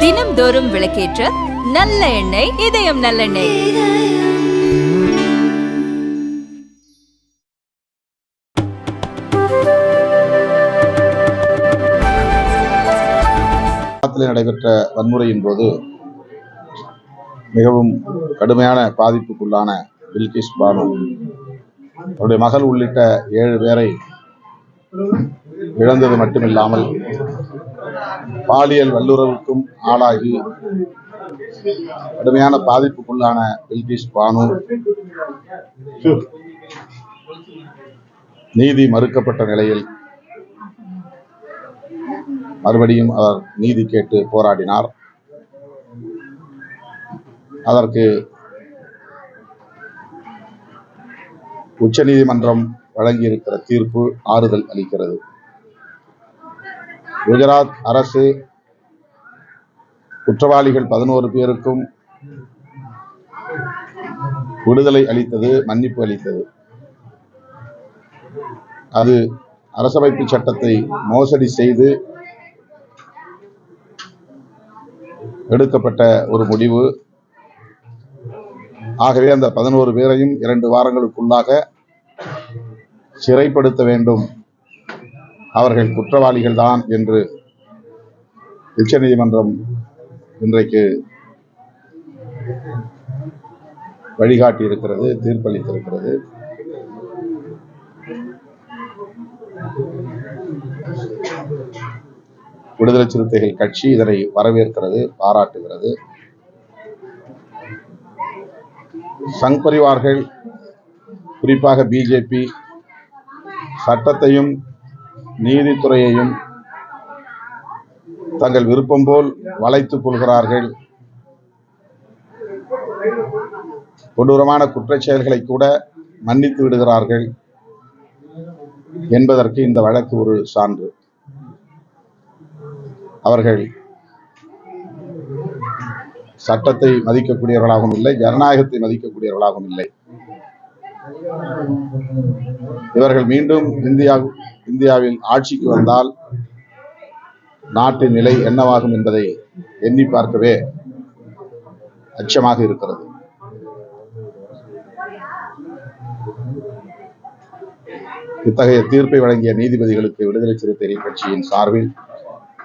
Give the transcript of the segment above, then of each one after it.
தினம்தோறும் விளக்கேற்ற நல்ல எண்ணெய் இதயம் நல்லெண்ணெய் குஜராத்தில் நடைபெற்ற வன்முறையின் போது மிகவும் கடுமையான பாதிப்புக்குள்ளான பில்கிஸ் பானு. அவருடைய மகள் உள்ளிட்ட ஏழு பேரை இழந்தது மட்டுமில்லாமல் பாலியல் வல்லுறவுக்கும் ஆளாகி கடுமையான பாதிப்புக்குள்ளான பில்கிஷ் பானு. நீதி மறுக்கப்பட்ட நிலையில் மறுபடியும் அவர் நீதி கேட்டு போராடினார். அதற்கு உச்சநீதிமன்றம் வழங்கியிருக்கிற தீர்ப்பு ஆறுதல் அளிக்கிறது. குஜராத் அரசு குற்றவாளிகள் பதினோரு பேருக்கும் விடுதலை அளித்தது மன்னிப்பு அளித்தது. அது அரசமைப்பு சட்டத்தை மோசடி செய்து எடுக்கப்பட்ட ஒரு முடிவு. ஆகவே அந்த பதினோரு பேரையும் இரண்டு வாரங்களுக்குள்ளாக சிறைப்படுத்த வேண்டும். அவர்கள் குற்றவாளிகள் தான் என்று உச்ச நீதிமன்றம் இன்றைக்கு வழிகாட்டி இருக்கிறது தீர்ப்பளித்திருக்கிறது. விடுதலை சிறுத்தைகள் கட்சி இதனை வரவேற்கிறது பாராட்டுகிறது. சங் பரிவார்கள் குறிப்பாக பிஜேபி சட்டத்தையும் நீதித்துறையையும் தங்கள் விருப்பம் போல் வளைத்துக் கொள்கிறார்கள். கொடூரமான குற்றச் செயல்களை கூட மன்னித்து விடுகிறார்கள் என்பதற்கு இந்த வழக்கு ஒரு சான்று. அவர்கள் சட்டத்தை மதிக்கக்கூடியவர்களாகவும் இல்லை ஜனநாயகத்தை மதிக்கக்கூடியவர்களாகவும் இல்லை. இவர்கள் மீண்டும் இந்தியா இந்தியாவில் ஆட்சிக்கு வந்தால் நாட்டின் நிலை என்னவாகும் என்பதை எண்ணி பார்க்கவே அச்சமாக இருக்கிறது. இத்தகைய தீர்ப்பை வழங்கிய நீதிபதிகளுக்கு விடுதலை சிறுத்தைகள் கட்சியின் சார்பில்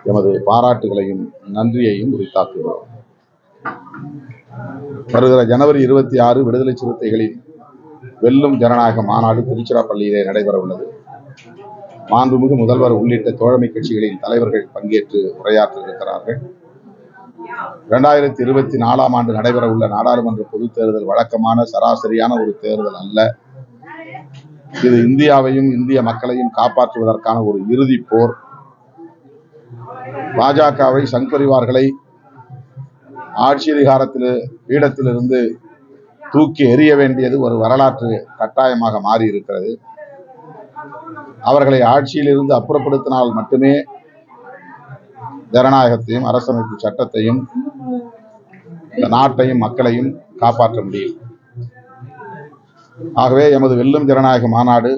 எமது பாராட்டுகளையும் நன்றியையும் உரித்தாக்குகிறோம். வருகிற ஜனவரி இருபத்தி ஆறு விடுதலை சிறுத்தைகளின் வெல்லும் ஜனநாயக மாநாடு திருச்சிராப்பள்ளியிலே நடைபெற உள்ளது மாண்புமிகு முதல்வர் உள்ளிட்ட தோழமை கட்சிகளின் தலைவர்கள் பங்கேற்று உரையாற்ற இருக்கிறார்கள் இரண்டாயிரத்தி இருபத்தி நாலாம் ஆண்டு நடைபெற உள்ள நாடாளுமன்ற பொதுத் தேர்தல் வழக்கமான சராசரியான ஒரு தேர்தல் அல்ல. இது இந்தியாவையும் இந்திய மக்களையும் காப்பாற்றுவதற்கான ஒரு இறுதி போர். பாஜகவை சங்பரிவார்களை ஆட்சி அதிகாரத்தில் பீடத்திலிருந்து தூக்கி எறிய வேண்டியது ஒரு வரலாற்று கட்டாயமாக மாறி இருக்கிறது அவர்களை ஆட்சியிலிருந்து அப்புறப்படுத்தினால் மட்டுமே ஜனநாயகத்தையும் அரசமைப்பு சட்டத்தையும் இந்த நாட்டையும் மக்களையும் காப்பாற்ற முடியும். ஆகவே எமது வெல்லும் ஜனநாயக மாநாடு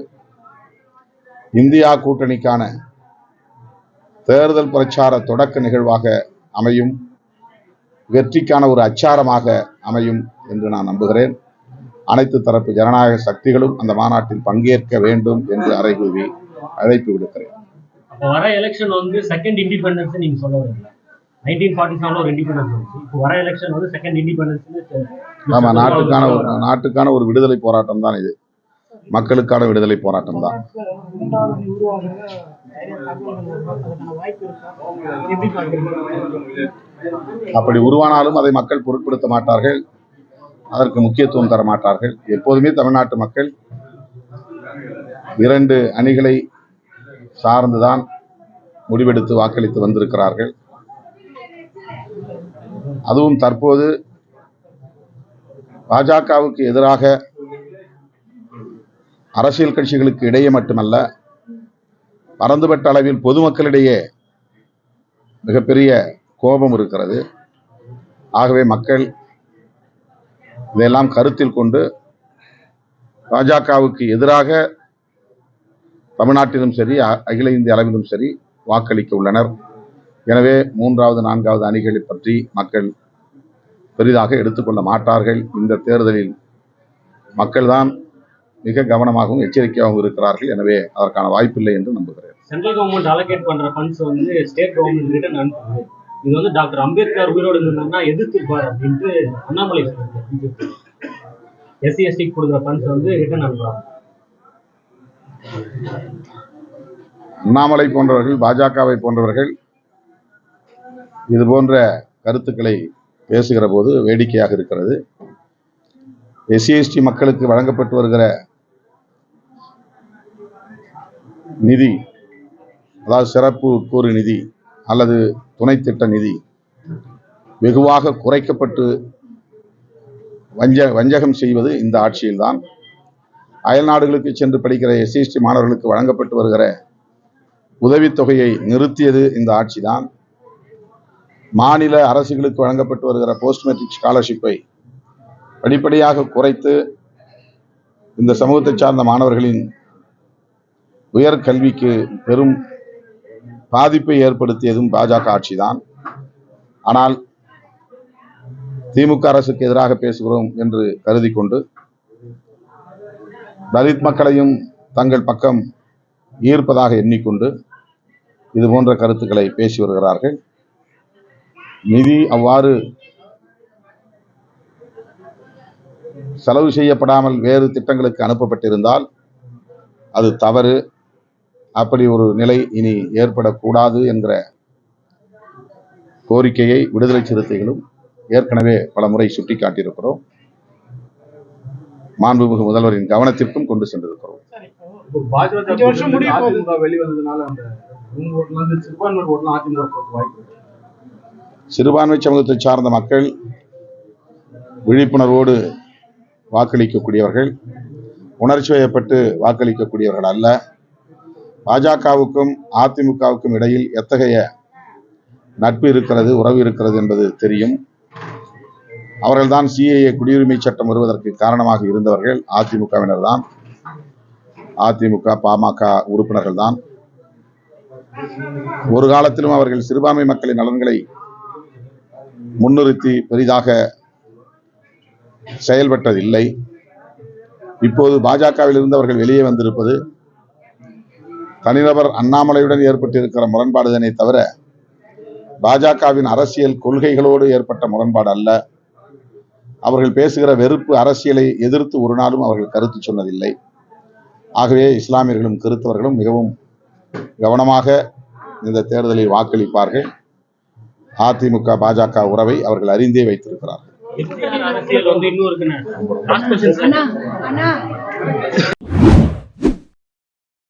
இந்தியா கூட்டணிக்கான தேர்தல் பிரச்சார தொடக்க நிகழ்வாக அமையும். வெற்றிக்கான ஒரு அச்சாரமாக அமையும் என்று நான் நம்புகிறேன். அனைத்து தரப்பு ஜனநாயக சக்திகளும் அந்த மாநாட்டில் பங்கேற்க வேண்டும் என்று அறைகூவி அழைப்பு விடுக்கிறேன். அப்போ வர எலெக்ஷன் வந்து செகண்ட் இண்டிபெண்டன்ஸ் நீங்க சொல்ல வரீங்களா? நைன்டீன் ஃபார்ட்டி செவன்ல ஒரு இண்டிபெண்டன்ஸ் வந்துச்சு. இப்போ வர எலெக்ஷன் வந்து செகண்ட் இண்டிபெண்டன்ஸ் ஆமா நாட்டுக்கான ஒரு நாட்டுக்கான ஒரு விடுதலை போராட்டம் தான் இது. மக்களுக்கான விடுதலை போராட்டம் தான் அப்படி உருவானாலும் அதை மக்கள் பொருட்படுத்த மாட்டார்கள். அதற்கு முக்கியத்துவம் தர மாட்டார்கள். எப்போதுமே தமிழ்நாட்டு மக்கள் இரண்டு அணிகளை சார்ந்துதான் முடிவெடுத்து வாக்களித்து வந்திருக்கிறார்கள். அதுவும் தற்போது பாஜகவுக்கு எதிராக அரசியல் கட்சிகளுக்கு இடையே மட்டுமல்ல பரந்துபட்ட அளவில் பொதுமக்களிடையே மிகப்பெரிய கோபம் இருக்கிறது. ஆகவே மக்கள் இதையெல்லாம் கருத்தில் கொண்டு பாஜகவுக்கு எதிராக தமிழ்நாட்டிலும் சரி அகில இந்திய அளவிலும் சரி வாக்களிக்க உள்ளனர். எனவே மூன்றாவது நான்காவது அணிகளை பற்றி மக்கள் பெரிதாக எடுத்துக்கொள்ள மாட்டார்கள். இந்த தேர்தலில் மக்கள்தான் மிக கவனமாகவும் எச்சரிக்கையாகவும் இருக்கிறார்கள். எனவே அதற்கான வாய்ப்பில்லை என்று நம்புகிறேன். சென்ட்ரல் கவர்மெண்ட் அலோகேட் பண்ற ஃபண்ட்ஸ் வந்து ஸ்டேட் கவர்மெண்ட் ரிட்டர்ன் அனுப்புது இது வந்து டாக்டர் அம்பேத்கர் உயிரோடு இருந்தாங்கன்னா எதிர்த்துப்பார் அப்படின்ட்டு அண்ணாமலை சொல்றாரு. எஸ்சி எஸ்டிக்கு கொடுக்குற ஃபண்ட்ஸ் வந்து ரிட்டர்ன் அனுப்புறாங்க. அண்ணாமலை போன்றவர்கள் பாஜகவை போன்றவர்கள் இது போன்ற கருத்துக்களை பேசுகிற போது வேடிக்கையாக இருக்கிறது. எஸ்சிஎஸ்டி மக்களுக்கு வழங்கப்பட்டு வருகிற நிதி அதாவது சிறப்பு உட்கூறு நிதி அல்லது துணை திட்ட நிதி வெகுவாக குறைக்கப்பட்டு வஞ்ச வஞ்சகம் செய்வது இந்த ஆட்சியில்தான். அயல்நாடுகளுக்கு சென்று படிக்கிற எஸ்சிஎஸ்டி மாணவர்களுக்கு வழங்கப்பட்டு வருகிற உதவித்தொகையை நிறுத்தியது இந்த ஆட்சிதான். மாநில அரசுகளுக்கு வழங்கப்பட்டு வருகிற போஸ்ட் மெட்ரிக் ஸ்காலர்ஷிப்பை படிப்படியாக குறைத்து இந்த சமூகத்தை சார்ந்த மாணவர்களின் உயர்கல்விக்கு பெரும் பாதிப்பை ஏற்படுத்தியதும் பாஜக ஆட்சிதான். ஆனால் திமுக அரசுக்கு எதிராக பேசுகிறோம் என்று கருதி கொண்டு தலித் மக்களையும் தங்கள் பக்கம் ஈர்ப்பதாக எண்ணிக்கொண்டு இது போன்ற கருத்துக்களை பேசி வருகிறார்கள். நிதி அவ்வாறு செலவு செய்யப்படாமல் வேறு திட்டங்களுக்கு அனுப்பப்பட்டிருந்தால் அது தவறு. அப்படி ஒரு நிலை இனி ஏற்படக்கூடாது என்கிற கோரிக்கையை விடுதலை சிறுத்தைகளும் ஏற்கனவே பல முறை சுட்டிக்காட்டியிருக்கிறோம். மாண்புமிகு முதல்வரின் கவனத்திற்கும் கொண்டு சென்றிருக்கிறோம். சிறுபான்மை சமூகத்தை சார்ந்த மக்கள் விழிப்புணர்வோடு வாக்களிக்கக்கூடியவர்கள் உணர்ச்சி வயப்பட்டு வாக்களிக்கக்கூடியவர்கள் அல்ல. பாஜகவுக்கும் அதிமுகவுக்கும் இடையில் எத்தகைய நட்பு இருக்கிறது உறவு இருக்கிறது என்பது தெரியும். அவர்கள்தான் சிஏஏ குடியுரிமை சட்டம் வருவதற்கு காரணமாக இருந்தவர்கள் அதிமுகவினர் தான் அதிமுக பாமக உறுப்பினர்கள் தான் ஒரு காலத்திலும் அவர்கள் சிறுபான்மை மக்களின் நலன்களை முன்னிறுத்தி பெரிதாக செயல்பட்டதில்லை. இப்போது பாஜகவில் இருந்தவர்கள் வெளியே வந்திருப்பது தனிநபர் அண்ணாமலையுடன் ஏற்பட்டிருக்கிற முரண்பாடுதனை தவிர பாஜகவின் அரசியல் கொள்கைகளோடு ஏற்பட்ட முரண்பாடு அல்ல. அவர்கள் பேசுகிற வெறுப்பு அரசியலை எதிர்த்து ஒரு நாளும் அவர்கள் கருத்து சொன்னதில்லை. ஆகவே இஸ்லாமியர்களும் கிறிஸ்தவர்களும் மிகவும் கவனமாக இந்த தேர்தலில் வாக்களிப்பார்கள். அதிமுக பாஜக உறவை அவர்கள் அறிந்தே வைத்திருக்கிறார்கள். எஸ்டிஆர் அரசியல் வந்து இன்னும் இருக்குன்னு லாஸ்ட் கொஸ்டின்